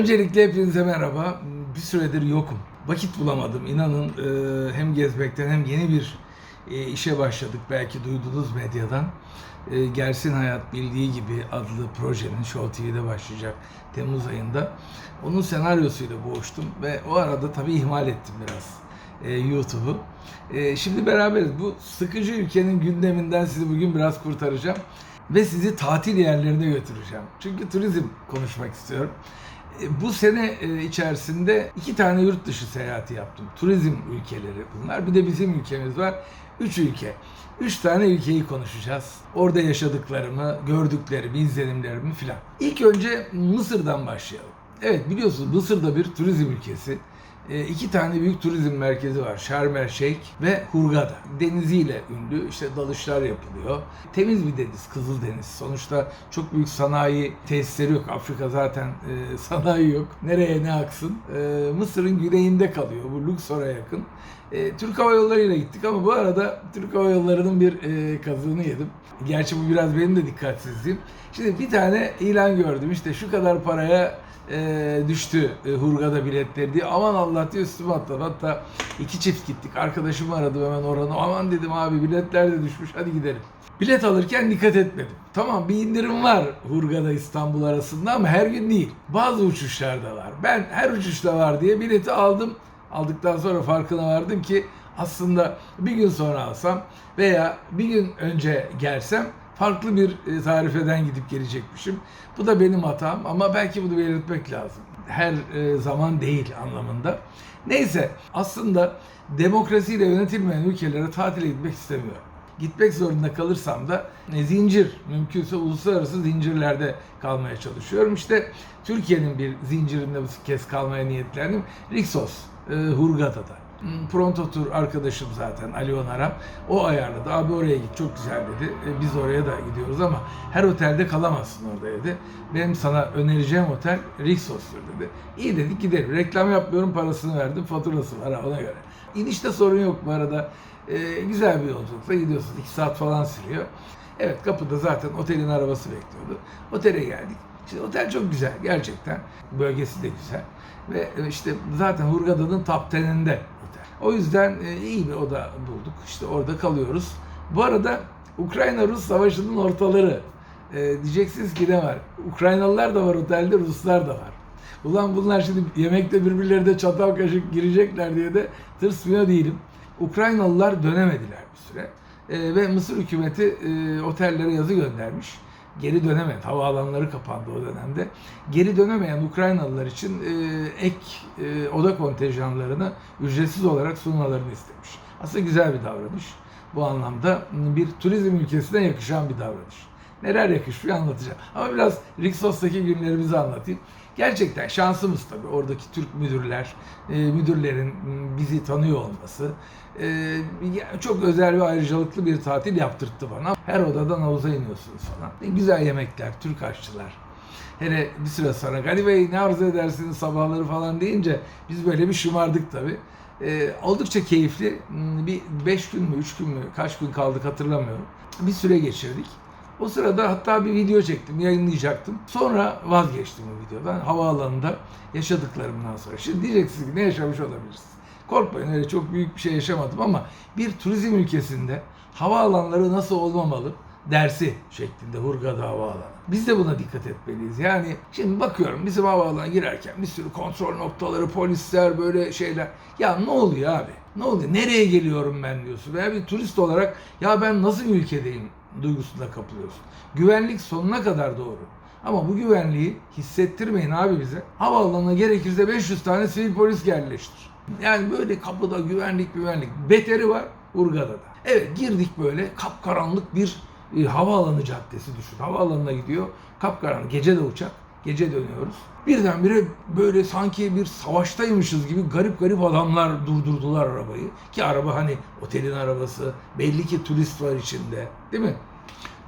Öncelikle hepinize merhaba. Bir süredir yokum. Vakit bulamadım. İnanın e, hem gezmekten hem yeni bir e, işe başladık. Belki duydunuz medyadan. E, Gelsin Hayat Bildiği gibi adlı projenin Show TV'de başlayacak Temmuz ayında. Onun senaryosuyla boğuştum ve o arada tabii ihmal ettim biraz YouTube'u. Şimdi beraberiz. Bu sıkıcı ülkenin gündeminden sizi bugün biraz kurtaracağım. Ve sizi tatil yerlerine götüreceğim. Çünkü turizm konuşmak istiyorum. E, Bu sene e, içerisinde iki tane yurt dışı seyahati yaptım. Turizm ülkeleri bunlar. Bir de bizim ülkemiz var. Üç ülke. Üç tane ülkeyi konuşacağız. Orada yaşadıklarımı, gördüklerimi, izlenimlerimi filan. İlk önce Mısır'dan başlayalım. Evet biliyorsunuz Mısır da bir turizm ülkesi. E, iki tane büyük turizm merkezi var. Şarm El Şeyh ve Hurghada. Deniziyle ünlü işte dalışlar yapılıyor. Temiz bir deniz, Kızıl Deniz. Sonuçta çok büyük sanayi tesisleri yok. Afrika zaten e, sanayi yok. Nereye ne aksın? E, Mısır'ın güneyinde kalıyor. Bu Luxor'a yakın. E, Türk Hava Yolları ile gittik ama bu arada Türk Hava Yolları'nın bir e, kazığını yedim. Gerçi bu biraz benim de dikkatsizliğim. Şimdi bir tane ilan gördüm. İşte şu kadar paraya e, düştü e, Hurgada biletleri diye. Aman Allah üstüme atladı. Hatta iki çift gittik. Arkadaşımı aradım hemen oranı. Aman dedim abi biletler de düşmüş hadi gidelim. Bilet alırken dikkat etmedim. Tamam bir indirim var Hurgada İstanbul arasında ama her gün değil. Bazı uçuşlarda var. Ben her uçuşta var diye bileti aldım. Aldıktan sonra farkına vardım ki aslında bir gün sonra alsam veya bir gün önce gelsem farklı bir e, tarifeden gidip gelecekmişim. Bu da benim hatam ama belki bunu belirtmek lazım. Her e, zaman değil anlamında. Neyse aslında demokrasiyle yönetilmeyen ülkelere tatile gitmek istemiyorum. Gitmek zorunda kalırsam da e, zincir, mümkünse uluslararası zincirlerde kalmaya çalışıyorum. İşte Türkiye'nin bir zincirinde bu kez kalmaya niyetlendim. Rixos, e, Hurghada'da. Pronto Tur arkadaşım zaten Ali Onaram. O ayarladı. Abi oraya git çok güzel dedi. E, biz oraya da gidiyoruz ama her otelde kalamazsın orada dedi. Benim sana önereceğim otel Rixos'tur dedi. İyi dedik gidelim. Reklam yapmıyorum parasını verdim. Faturası var ona göre. İnişte sorun yok bu arada. E, güzel bir yolculukla gidiyorsun. 2 saat falan sürüyor. Evet kapıda zaten otelin arabası bekliyordu. Otele geldik. İşte otel çok güzel gerçekten. Bölgesi de güzel. Ve e, işte zaten Hurghada'nın top 10'inde otel. O yüzden e, iyi bir oda bulduk. İşte orada kalıyoruz. Bu arada Ukrayna-Rus savaşının ortaları. E, diyeceksiniz ki ne var? Ukraynalılar da var otelde, Ruslar da var. Ulan bunlar şimdi yemekte birbirlerine çatal kaşık girecekler diye de tırsmıyor değilim. Ukraynalılar dönemediler bir süre. E, ve Mısır hükümeti e, otellere yazı göndermiş. Geri dönemeyen, havaalanları kapandı o dönemde. Geri dönemeyen Ukraynalılar için e, ek e, oda kontenjanlarını ücretsiz olarak sunmalarını istemiş. Aslında güzel bir davranış. Bu anlamda bir turizm ülkesine yakışan bir davranış. Neler yakışıyor anlatacağım. Ama biraz Rixos'taki günlerimizi anlatayım. Gerçekten şansımız tabii oradaki Türk müdürler, e, müdürlerin bizi tanıyor olması. e, çok özel ve ayrıcalıklı bir tatil yaptırttı bana. Her odadan havuza iniyorsunuz falan. Güzel yemekler, Türk aşçılar. Hele bir süre sonra Gani Bey ne arzu edersiniz sabahları falan deyince biz böyle bir şımardık tabii. E, oldukça keyifli. Hmm, Bir beş gün mü, üç gün mü, kaç gün kaldık hatırlamıyorum. Bir süre geçirdik. O sırada hatta bir video çektim, yayınlayacaktım. Sonra vazgeçtim o videodan. Havaalanında yaşadıklarımdan sonra. Şimdi diyeceksiniz ki ne yaşamış olabilirsiniz? Korkmayın öyle çok büyük bir şey yaşamadım ama bir turizm ülkesinde havaalanları nasıl olmamalı dersi şeklinde Hurghada Havaalanı. Biz de buna dikkat etmeliyiz. Yani şimdi bakıyorum bizim havaalanına girerken bir sürü kontrol noktaları, polisler böyle şeyler. Ya ne oluyor abi? Ne oluyor? Nereye geliyorum ben diyorsun. Veya bir turist olarak ya ben nasıl bir ülkedeyim duygusunda kapılıyorsun. Güvenlik sonuna kadar doğru. Ama bu güvenliği hissettirmeyin abi bize. Havaalanına gerekirse 500 tane sivil polis yerleştir. Yani böyle kapıda güvenlik güvenlik. Beteri var Urgada'da. Evet girdik böyle kapkaranlık bir e, havaalanı caddesi düşün. Havaalanına gidiyor. Kapkaranlık. Gece de uçak. Gece dönüyoruz. Birdenbire böyle sanki bir savaştaymışız gibi garip garip adamlar durdurdular arabayı. Ki araba hani otelin arabası. Belli ki turist var içinde. Değil mi?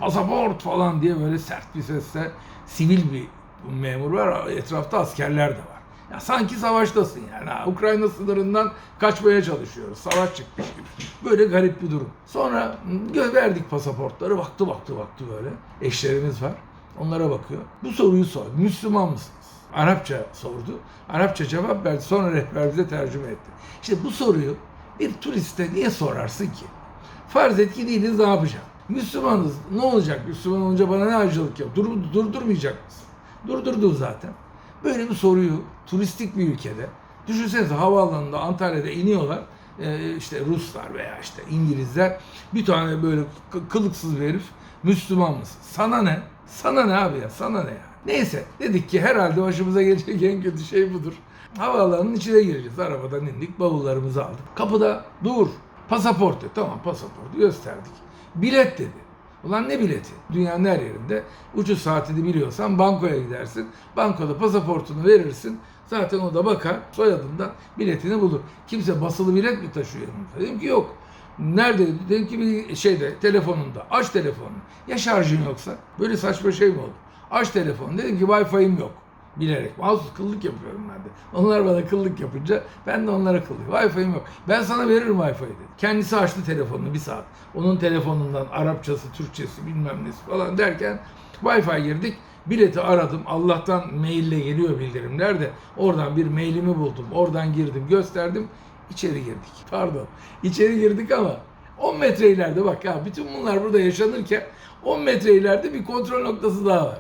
Pasaport falan diye böyle sert bir sesle sivil bir memur var. Etrafta askerler de var. Ya sanki savaştasın yani. Ukrayna sınırından kaçmaya çalışıyoruz. Savaş çıkmış gibi. Böyle garip bir durum. Sonra verdik pasaportları. Baktı baktı baktı böyle. Eşlerimiz var. Onlara bakıyor. Bu soruyu sor. Müslüman mısınız? Arapça sordu. Arapça cevap verdi. Sonra rehber bize tercüme etti. İşte bu soruyu bir turiste niye sorarsın ki? Farz et ki değiliz ne yapacaksın? Müslümanız. Ne olacak? Müslüman olunca bana ne acılık yap? Dur, durdurmayacak mısın? Durdurdun zaten. Böyle bir soruyu turistik bir ülkede düşünsenize havaalanında Antalya'da iniyorlar. Ee, işte Ruslar veya işte İngilizler bir tane böyle kılıksız bir herif Müslüman mısın? Sana ne? Sana ne abi ya? Sana ne ya? Neyse dedik ki herhalde başımıza gelecek en kötü şey budur. Havaalanının içine gireceğiz. Arabadan indik, bavullarımızı aldık. Kapıda dur, pasaport dedi. Tamam pasaportu gösterdik. Bilet dedi. Ulan ne bileti? Dünyanın her yerinde uçuş saatini biliyorsan bankoya gidersin. Bankoda pasaportunu verirsin. Zaten o da bakar soyadından biletini bulur. Kimse basılı bilet mi taşıyor? Dedim ki yok. Nerede? Dedim ki bir şeyde telefonunda. Aç telefonunu. Ya şarjın yoksa? Böyle saçma şey mi olur? Aç telefonu. Dedim ki Wi-Fi'm yok. Bilerek. Mahsus kıllık yapıyorum ben de. Onlar bana kıllık yapınca ben de onlara kıllık. Wi-Fi'm yok. Ben sana veririm Wi-Fi'yi dedi. Kendisi açtı telefonunu bir saat. Onun telefonundan Arapçası, Türkçesi bilmem nesi falan derken Wi-Fi girdik. Bileti aradım. Allah'tan maille geliyor bildirimler de. Oradan bir mailimi buldum. Oradan girdim, gösterdim. İçeri girdik. Pardon. İçeri girdik ama 10 metre ileride bak ya bütün bunlar burada yaşanırken 10 metre ileride bir kontrol noktası daha var.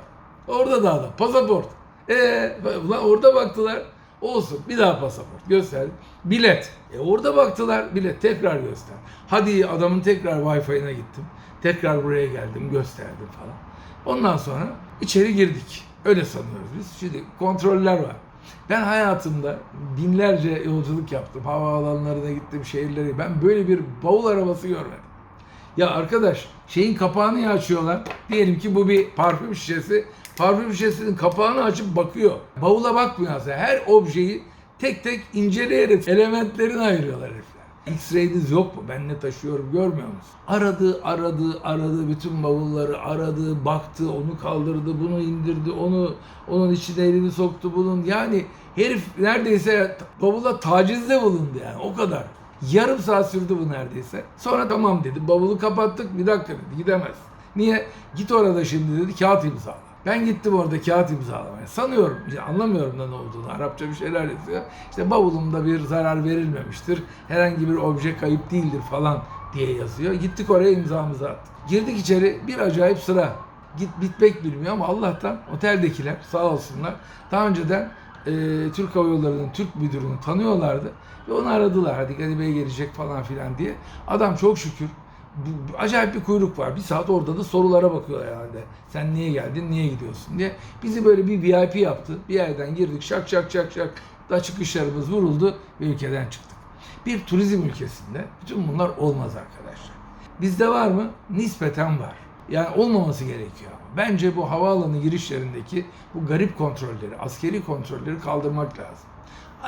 Orada da adam. Pasaport. Ee, ulan orada baktılar. Olsun. Bir daha pasaport. Gösterdim. Bilet. E orada baktılar. Bilet. Tekrar göster. Hadi adamın tekrar Wi-Fi'ine gittim. Tekrar buraya geldim. Gösterdim falan. Ondan sonra içeri girdik. Öyle sanıyoruz biz. Şimdi kontroller var. Ben hayatımda binlerce yolculuk yaptım. Havaalanlarına gittim, şehirlere. Ben böyle bir bavul arabası görmedim. Ya arkadaş şeyin kapağını açıyorlar. Diyelim ki bu bir parfüm şişesi. Parfüm şişesinin kapağını açıp bakıyor. Bavula bakmıyor aslında. Her objeyi tek tek inceleyerek elementlerini ayırıyorlar herifler. X-ray'iniz yok mu? Ben ne taşıyorum görmüyor musun? Aradı, aradı, aradı. Bütün bavulları aradı, baktı, onu kaldırdı, bunu indirdi, onu onun içine elini soktu bunun. Yani herif neredeyse bavula tacizde bulundu yani o kadar. Yarım saat sürdü bu neredeyse. Sonra tamam dedi. Bavulu kapattık. Bir dakika dedi. Gidemez. Niye? Git orada şimdi dedi. Kağıt imzala. Ben gittim orada kağıt imzalamaya. Sanıyorum, ya anlamıyorum da ne olduğunu. Arapça bir şeyler yazıyor. İşte bavulumda bir zarar verilmemiştir. Herhangi bir obje kayıp değildir falan diye yazıyor. Gittik oraya imzamızı attık. Girdik içeri. Bir acayip sıra. Git bitmek bilmiyor ama Allah'tan oteldekiler sağ olsunlar. Daha önceden e, Türk Hava Yolları'nın Türk müdürünü tanıyorlardı. Ve onu aradılar. Hadi Gadi Bey gelecek falan filan diye. Adam çok şükür acayip bir kuyruk var. Bir saat orada da sorulara bakıyor herhalde. Sen niye geldin, niye gidiyorsun diye. Bizi böyle bir VIP yaptı. Bir yerden girdik şak şak şak şak. Da çıkışlarımız vuruldu ve ülkeden çıktık. Bir turizm ülkesinde bütün bunlar olmaz arkadaşlar. Bizde var mı? Nispeten var. Yani olmaması gerekiyor. Bence bu havaalanı girişlerindeki bu garip kontrolleri, askeri kontrolleri kaldırmak lazım.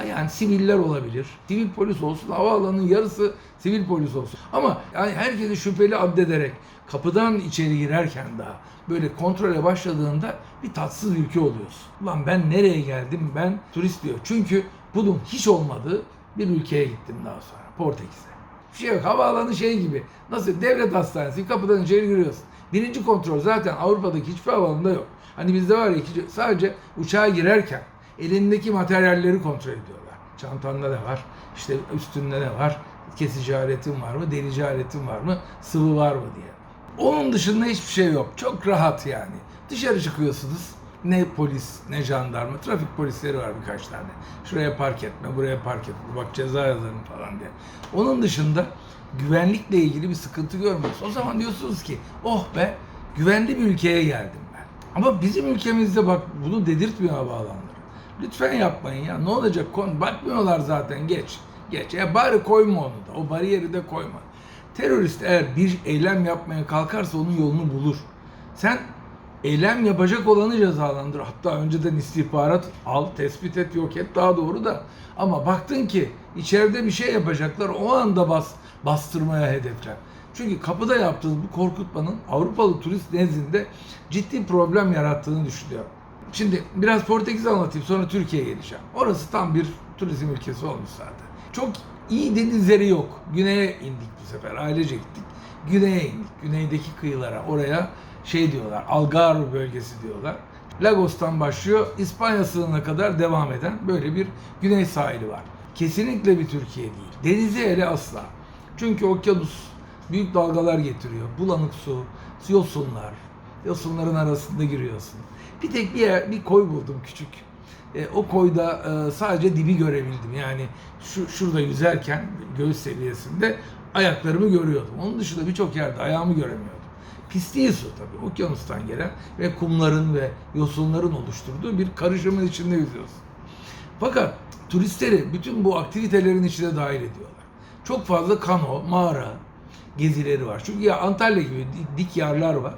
Yani siviller olabilir. Sivil polis olsun. Havaalanının yarısı sivil polis olsun. Ama yani herkesi şüpheli addederek kapıdan içeri girerken daha böyle kontrole başladığında bir tatsız ülke oluyorsun. Ulan ben nereye geldim? Ben turist diyor. Çünkü bunun hiç olmadığı bir ülkeye gittim daha sonra. Portekiz'e. Bir şey yok. Havaalanı şey gibi. Nasıl? Devlet hastanesi. Kapıdan içeri giriyorsun. Birinci kontrol zaten Avrupa'daki hiçbir havaalanında yok. Hani bizde var ya sadece uçağa girerken elindeki materyalleri kontrol ediyorlar. Çantanda ne var? İşte üstünde ne var? Kesici aletin var mı? Delici aletin var mı? Sıvı var mı diye. Onun dışında hiçbir şey yok. Çok rahat yani. Dışarı çıkıyorsunuz. Ne polis, ne jandarma. Trafik polisleri var birkaç tane. Şuraya park etme, buraya park etme. Bak ceza yazarım falan diye. Onun dışında güvenlikle ilgili bir sıkıntı görmüyoruz. O zaman diyorsunuz ki oh be güvenli bir ülkeye geldim ben. Ama bizim ülkemizde bak bunu dedirtmiyor havaalanları. Lütfen yapmayın ya. Ne olacak? Kon bakmıyorlar zaten geç. Geç. Ya bari koyma onu da. O bariyeri de koyma. Terörist eğer bir eylem yapmaya kalkarsa onun yolunu bulur. Sen eylem yapacak olanı cezalandır. Hatta önceden istihbarat al, tespit et, yok et daha doğru da. Ama baktın ki içeride bir şey yapacaklar o anda bas, bastırmaya hedefler. Çünkü kapıda yaptığınız bu korkutmanın Avrupalı turist nezdinde ciddi problem yarattığını düşünüyorum. Şimdi biraz Portekiz anlatayım sonra Türkiye'ye geleceğim. Orası tam bir turizm ülkesi olmuş zaten. Çok iyi denizleri yok. Güney'e indik bu sefer. Ailece gittik. Güney'e indik. Güneydeki kıyılara. Oraya şey diyorlar. Algarve bölgesi diyorlar. Lagos'tan başlıyor, İspanya sınırına kadar devam eden böyle bir güney sahili var. Kesinlikle bir Türkiye değil. Denizi hele asla. Çünkü okyanus büyük dalgalar getiriyor. Bulanık su, yosunlar. Yosunların arasında giriyorsun. Bir tek bir yer, bir koy buldum küçük. E, o koyda e, sadece dibi görebildim. Yani şu şurada yüzerken göğüs seviyesinde ayaklarımı görüyordum. Onun dışında birçok yerde ayağımı göremiyordum. Pis değil su tabii. Okyanustan gelen ve kumların ve yosunların oluşturduğu bir karışımın içinde yüzüyorsun. Fakat turistleri bütün bu aktivitelerin içine dahil ediyorlar. Çok fazla kano, mağara gezileri var. Çünkü ya Antalya gibi dik yarlar var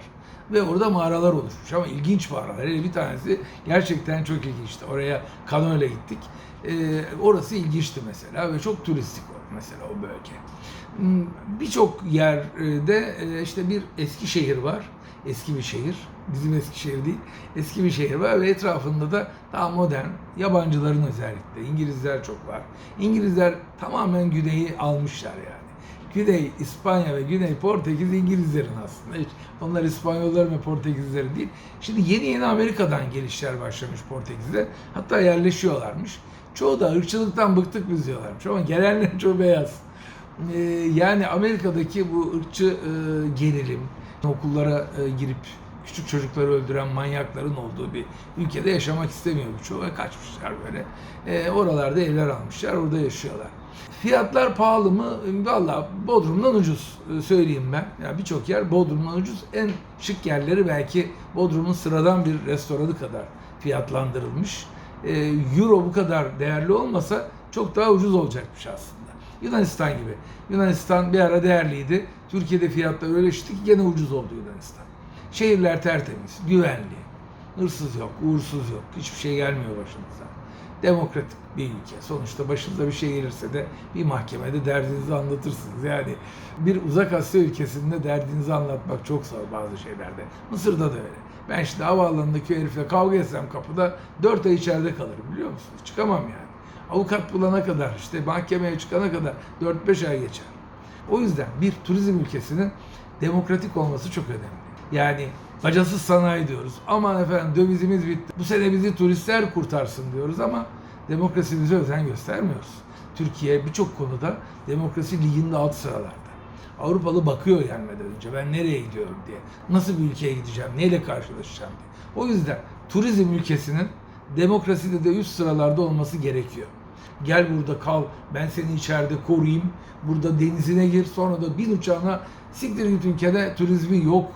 ve orada mağaralar oluşmuş ama ilginç mağaralar. Hele bir tanesi gerçekten çok ilginçti. Oraya kano ile gittik. Ee, orası ilginçti mesela ve çok turistik o mesela o bölge. Hmm, Birçok yerde e, işte bir eski şehir var. Eski bir şehir. Bizim eski şehir değil. Eski bir şehir var ve etrafında da daha modern, yabancıların özellikle. İngilizler çok var. İngilizler tamamen güneyi almışlar yani. Güney İspanya ve Güney Portekiz İngilizlerin aslında. Hiç onlar İspanyollar ve Portekizlerin değil. Şimdi yeni yeni Amerika'dan gelişler başlamış Portekiz'de. Hatta yerleşiyorlarmış. Çoğu da ırkçılıktan bıktık biz diyorlarmış ama gelenlerin çoğu beyaz. Ee, yani Amerika'daki bu ırkçı e, gerilim, okullara e, girip küçük çocukları öldüren manyakların olduğu bir ülkede yaşamak istemiyor birçoğu ve kaçmışlar böyle. E, oralarda evler almışlar, orada yaşıyorlar. Fiyatlar pahalı mı? Valla Bodrum'dan ucuz e, söyleyeyim ben. Yani birçok yer Bodrum'dan ucuz. En şık yerleri belki Bodrum'un sıradan bir restoranı kadar fiyatlandırılmış. E, Euro bu kadar değerli olmasa çok daha ucuz olacakmış aslında. Yunanistan gibi. Yunanistan bir ara değerliydi. Türkiye'de fiyatlar öyle ki gene ucuz oldu Yunanistan. Şehirler tertemiz, güvenli. Hırsız yok, uğursuz yok. Hiçbir şey gelmiyor başınıza. Demokratik bir ülke. Sonuçta başınıza bir şey gelirse de bir mahkemede derdinizi anlatırsınız. Yani bir uzak Asya ülkesinde derdinizi anlatmak çok zor bazı şeylerde. Mısır'da da öyle. Ben şimdi havaalanındaki herifle kavga etsem kapıda 4 ay içeride kalırım biliyor musunuz? Çıkamam yani. Avukat bulana kadar işte mahkemeye çıkana kadar 4-5 ay geçer. O yüzden bir turizm ülkesinin demokratik olması çok önemli. Yani bacasız sanayi diyoruz. Aman efendim dövizimiz bitti. Bu sene bizi turistler kurtarsın diyoruz ama demokrasimize özen göstermiyoruz. Türkiye birçok konuda demokrasi liginde alt sıralarda. Avrupalı bakıyor gelmeden önce ben nereye gidiyorum diye. Nasıl bir ülkeye gideceğim, neyle karşılaşacağım diye. O yüzden turizm ülkesinin demokraside de üst sıralarda olması gerekiyor. Gel burada kal, ben seni içeride koruyayım, burada denizine gir, sonra da bin uçağına siktir git ülkede turizmi yok.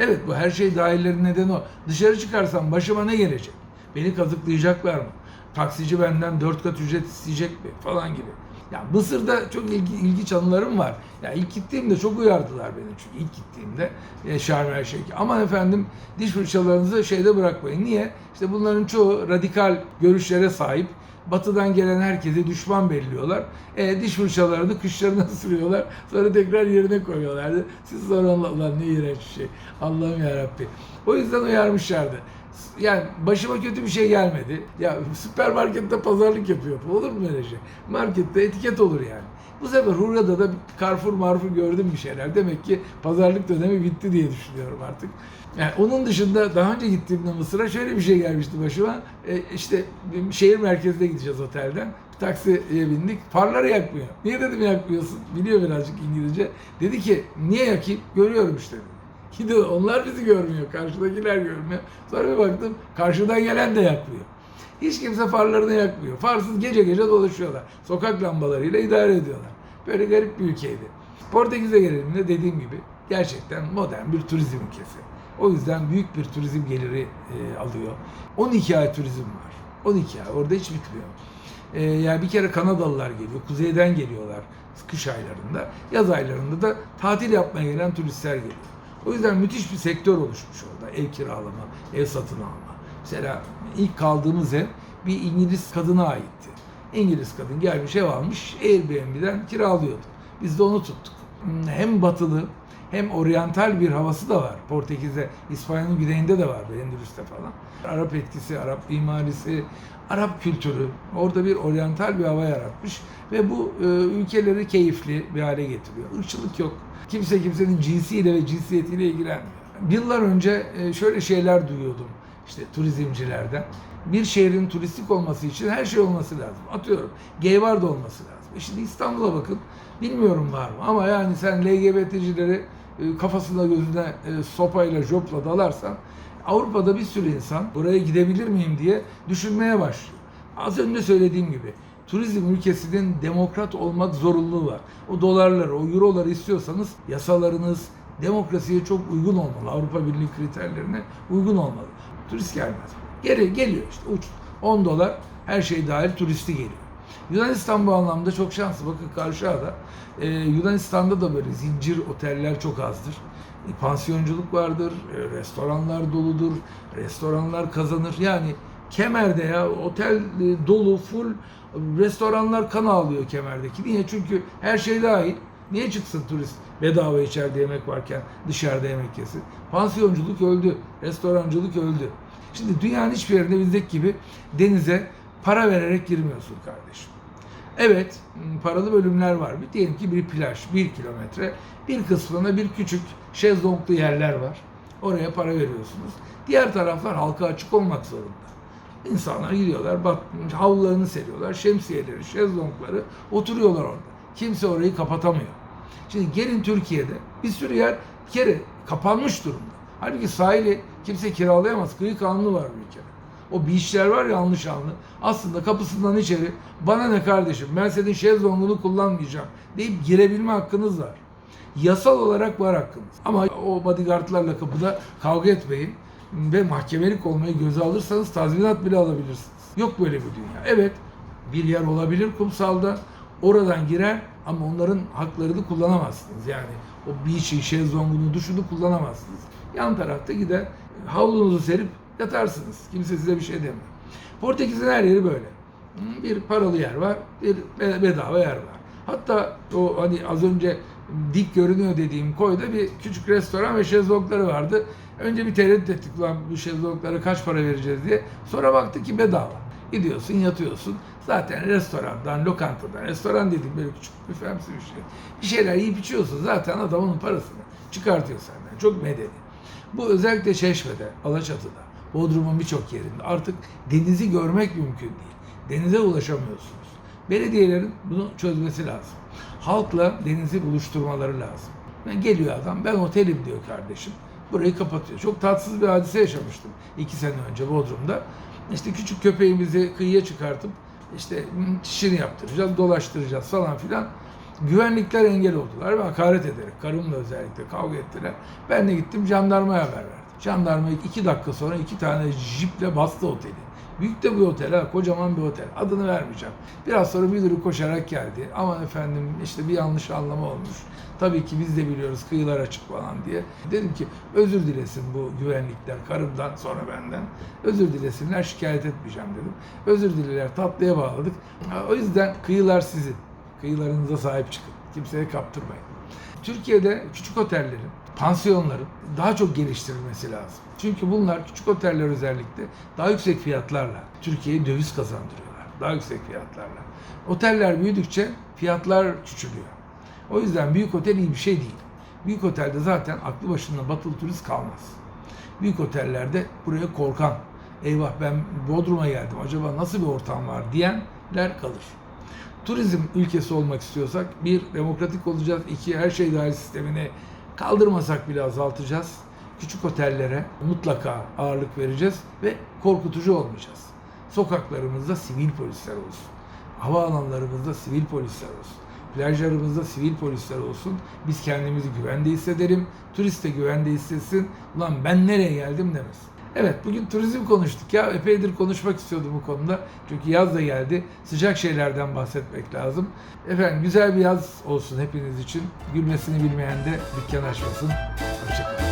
Evet bu her şey dahillerin nedeni o. Dışarı çıkarsam başıma ne gelecek? Beni kazıklayacaklar mı? Taksici benden dört kat ücret isteyecek mi? Falan gibi. Ya Mısır'da çok ilgi, ilginç anılarım var. Ya ilk gittiğimde çok uyardılar beni çünkü ilk gittiğimde e, Şarm El Şeyh. Aman efendim diş fırçalarınızı şeyde bırakmayın. Niye? İşte bunların çoğu radikal görüşlere sahip. Batıdan gelen herkese düşman belliyorlar. E, diş fırçalarını kışlarına sürüyorlar. Sonra tekrar yerine koyuyorlardı. Siz sonra Allah ne iğrenç şey. Allah'ım yarabbi. O yüzden uyarmışlardı. Yani başıma kötü bir şey gelmedi. Ya süpermarkette pazarlık yapıyor. Olur mu öyle şey? Markette etiket olur yani. Bu sefer Hurra'da da Carrefour marfur gördüm bir şeyler. Demek ki pazarlık dönemi bitti diye düşünüyorum artık. Yani onun dışında daha önce gittiğimde Mısır'a şöyle bir şey gelmişti başıma. E, işte şehir merkezine gideceğiz otelden. Bir taksiye bindik. Farları yakmıyor. Niye dedim yakmıyorsun? Biliyor birazcık İngilizce. Dedi ki niye yakayım? Görüyorum işte dedi. Onlar bizi görmüyor. Karşıdakiler görmüyor. Sonra bir baktım karşıdan gelen de yakmıyor. Hiç kimse farlarını yakmıyor. Farsız gece gece dolaşıyorlar. Sokak lambalarıyla idare ediyorlar. Böyle garip bir ülkeydi. Portekiz'e gelelim de dediğim gibi gerçekten modern bir turizm ülkesi. O yüzden büyük bir turizm geliri e, alıyor. 12 ay turizm var. 12 ay. Orada hiç bitmiyor. E, yani bir kere Kanadalılar geliyor. Kuzeyden geliyorlar kış aylarında. Yaz aylarında da tatil yapmaya gelen turistler geliyor. O yüzden müthiş bir sektör oluşmuş orada. Ev kiralama, ev satın alma. Mesela ilk kaldığımız ev bir İngiliz kadına aitti. İngiliz kadın gelmiş ev almış Airbnb'den kiralıyordu. Biz de onu tuttuk. Hem batılı hem oryantal bir havası da var. Portekiz'de, İspanya'nın güneyinde de var, Endülüs'te falan. Arap etkisi, Arap mimarisi, Arap kültürü orada bir oryantal bir hava yaratmış ve bu e, ülkeleri keyifli bir hale getiriyor. Irkçılık yok. Kimse kimsenin cinsiyle ve cinsiyetiyle ilgilenmiyor. Yıllar önce e, şöyle şeyler duyuyordum. işte turizmcilerden. Bir şehrin turistik olması için her şey olması lazım. Atıyorum gay bar da olması lazım. E şimdi İstanbul'a bakın. Bilmiyorum var mı ama yani sen LGBT'cileri kafasına gözüne e, sopayla jopla dalarsan Avrupa'da bir sürü insan buraya gidebilir miyim diye düşünmeye başlıyor. Az önce söylediğim gibi turizm ülkesinin demokrat olmak zorunluluğu var. O dolarları, o euroları istiyorsanız yasalarınız demokrasiye çok uygun olmalı. Avrupa Birliği kriterlerine uygun olmalı. Turist gelmez. Geri geliyor işte uç 10 dolar her şey dahil turisti geliyor. Yunanistan bu anlamda çok şanslı. Bakın Karşıya'da e, Yunanistan'da da böyle zincir oteller çok azdır. E, pansiyonculuk vardır, e, restoranlar doludur, restoranlar kazanır. Yani Kemer'de ya otel e, dolu, full restoranlar kan ağlıyor Kemer'deki. Niye? Çünkü her şey dahil. Niye çıksın turist bedava içeride yemek varken dışarıda yemek yesin? Pansiyonculuk öldü, restorancılık öldü. Şimdi dünyanın hiçbir yerinde bizdeki gibi denize para vererek girmiyorsun kardeşim. Evet, paralı bölümler var. Bir diyelim ki bir plaj, bir kilometre. Bir kısmına bir küçük şezlonglu yerler var. Oraya para veriyorsunuz. Diğer taraflar halka açık olmak zorunda. İnsanlar gidiyorlar, bat, havlularını seriyorlar, şemsiyeleri, şezlongları, oturuyorlar orada. Kimse orayı kapatamıyor. Şimdi gelin Türkiye'de bir sürü yer bir kere kapanmış durumda. Halbuki sahili kimse kiralayamaz. Kıyı kanunu var bir kere. O beachler var ya yanlış anlı. Aslında kapısından içeri bana ne kardeşim ben senin şezlongunu kullanmayacağım deyip girebilme hakkınız var. Yasal olarak var hakkınız. Ama o bodyguardlarla kapıda kavga etmeyin ve mahkemelik olmayı göze alırsanız tazminat bile alabilirsiniz. Yok böyle bir dünya. Evet bir yer olabilir kumsalda. Oradan girer ama onların haklarını kullanamazsınız. Yani o beach'i, şezlongunu, duşunu kullanamazsınız. Yan tarafta gider havlunuzu serip yatarsınız. Kimse size bir şey demiyor. Portekiz'in her yeri böyle. Bir paralı yer var, bir bedava yer var. Hatta o hani az önce dik görünüyor dediğim koyda bir küçük restoran ve şezlongları vardı. Önce bir tereddüt ettik ulan bu şezlonglara kaç para vereceğiz diye. Sonra baktık ki bedava. Gidiyorsun, yatıyorsun. Zaten restorandan, lokantadan, restoran dediğim böyle küçük büfemsi bir şey. Bir şeyler yiyip içiyorsun. Zaten adamın parasını çıkartıyor senden. Çok medeni. Bu özellikle Çeşme'de, Alaçatı'da, Bodrum'un birçok yerinde artık denizi görmek mümkün değil. Denize ulaşamıyorsunuz. Belediyelerin bunu çözmesi lazım. Halkla denizi buluşturmaları lazım. Yani geliyor adam, ben otelim diyor kardeşim. Burayı kapatıyor. Çok tatsız bir hadise yaşamıştım iki sene önce Bodrum'da. İşte küçük köpeğimizi kıyıya çıkartıp işte çişini yaptıracağız, dolaştıracağız falan filan. Güvenlikler engel oldular ve hakaret ederek, karımla özellikle kavga ettiler. Ben de gittim jandarmaya haber verdim. Jandarma iki dakika sonra iki tane jiple bastı oteli. Büyük de bir otel ha, kocaman bir otel. Adını vermeyeceğim. Biraz sonra müdürü koşarak geldi. Aman efendim işte bir yanlış anlama olmuş. Tabii ki biz de biliyoruz kıyılar açık falan diye. Dedim ki özür dilesin bu güvenlikler karımdan sonra benden. Özür dilesinler şikayet etmeyeceğim dedim. Özür dileler tatlıya bağladık. O yüzden kıyılar sizin. Kıyılarınıza sahip çıkın. Kimseye kaptırmayın. Türkiye'de küçük otellerin, pansiyonların daha çok geliştirilmesi lazım. Çünkü bunlar küçük oteller özellikle daha yüksek fiyatlarla Türkiye'ye döviz kazandırıyorlar. Daha yüksek fiyatlarla. Oteller büyüdükçe fiyatlar küçülüyor. O yüzden büyük otel iyi bir şey değil. Büyük otelde zaten aklı başında batılı turist kalmaz. Büyük otellerde buraya korkan, eyvah ben Bodrum'a geldim acaba nasıl bir ortam var diyenler kalır turizm ülkesi olmak istiyorsak bir demokratik olacağız, iki her şey dahil sistemini kaldırmasak bile azaltacağız. Küçük otellere mutlaka ağırlık vereceğiz ve korkutucu olmayacağız. Sokaklarımızda sivil polisler olsun. Havaalanlarımızda sivil polisler olsun. Plajlarımızda sivil polisler olsun. Biz kendimizi güvende hissedelim. Turist de güvende hissetsin. Ulan ben nereye geldim demesin. Evet bugün turizm konuştuk ya epeydir konuşmak istiyordum bu konuda. Çünkü yaz da geldi. Sıcak şeylerden bahsetmek lazım. Efendim güzel bir yaz olsun hepiniz için. Gülmesini bilmeyen de dükkan açmasın. Hoşçakalın.